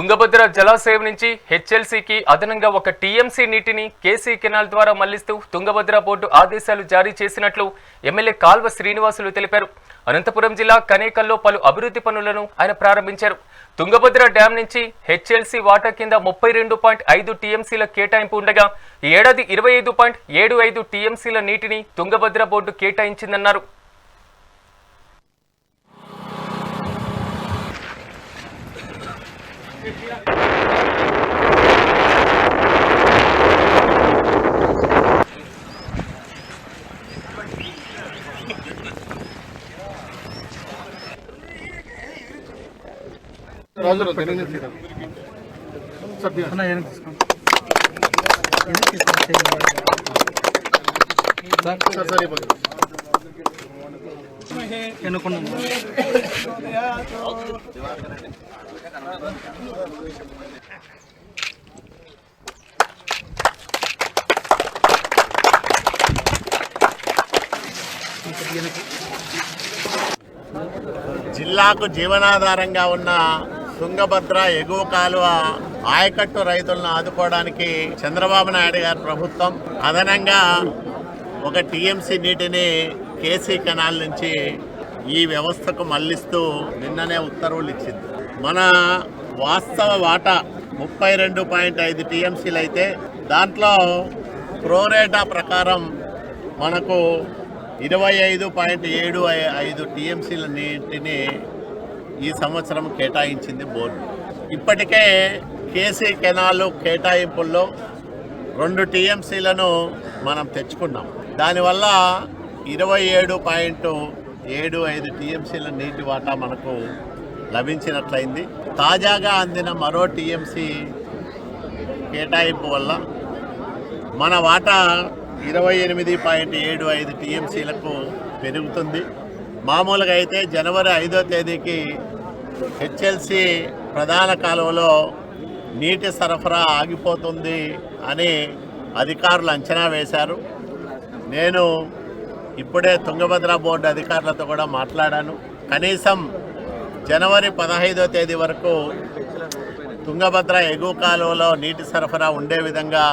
తుంగభద్ర జలాశయం నుంచి హెచ్ఎల్సీకి అదనంగా ఒక టీఎంసీ నీటిని కేసీ కెనాల్ ద్వారా మళ్ళిస్తూ తుంగభద్ర బోర్డు ఆదేశాలు జారీ చేసినట్లు ఎమ్మెల్యే కాల్వ శ్రీనివాసులు తెలిపారు. అనంతపురం జిల్లా కనేకల్లో పలు అభివృద్ధి పనులను ఆయన ప్రారంభించారు. తుంగభద్ర డ్యాం నుంచి హెచ్ఎల్సీ వాటా కింద ముప్పై రెండు పాయింట్ ఐదు టీఎంసీల కేటాయింపు ఉండగా ఈ ఏడాది ఇరవై ఐదు పాయింట్ ఏడు ఐదు టీఎంసీల నీటిని తుంగభద్ర బోర్డు కేటాయించిందన్నారు. రాజు తెలియదు సీరం సభ్య అన్న వెనక్కి తీసుకో వెనక్కి తీసుకో సార్ సరే ఇవ్వండి. ఎన్నుకున్నాం జిల్లాకు జీవనాధారంగా ఉన్న తుంగభద్ర ఎగువ కాలువ ఆయకట్టు రైతులను ఆదుకోవడానికి చంద్రబాబు నాయుడు గారి ప్రభుత్వం అదనంగా ఒక టీఎంసీ నీటిని కేసీ కెనాల్ నుంచి ఈ వ్యవస్థకు మళ్ళిస్తూ నిన్ననే ఉత్తర్వులు ఇచ్చింది. మన వాస్తవ వాటా ముప్పై రెండు పాయింట్ ఐదు టీఎంసీలు అయితే దాంట్లో ప్రోరేటా ప్రకారం మనకు ఇరవై ఐదు పాయింట్ ఏడు ఐ- ఐదు టీఎంసీల నీటిని ఈ సంవత్సరం కేటాయించింది బోర్డు. ఇప్పటికే కేసీ కెనాలు కేటాయింపుల్లో రెండు టీఎంసీలను మనం తెచ్చుకున్నాం. దానివల్ల ఇరవై ఏడు పాయింట్ ఏడు ఐదు టీఎంసీల నీటి వాటా మనకు లభించినట్లయింది. తాజాగా అందిన మరో టీఎంసీ కేటాయింపు వల్ల మన వాటా ఇరవై ఎనిమిది పాయింట్ ఏడు ఐదు టీఎంసీలకు పెరుగుతుంది. మామూలుగా అయితే జనవరి ఐదో తేదీకి హెచ్ఎల్సి ప్రధాన కాలువలో నీటి సరఫరా ఆగిపోతుంది అని అధికారులు అంచనా వేశారు. నేను ఇప్పుడే తుంగభద్ర బోర్డు అధికారులతో కూడా మాట్లాడాను. కనీసం జనవరి పదహైదో తేదీ వరకు తుంగభద్ర ఎగువ కాలువలో నీటి సరఫరా ఉండే విధంగా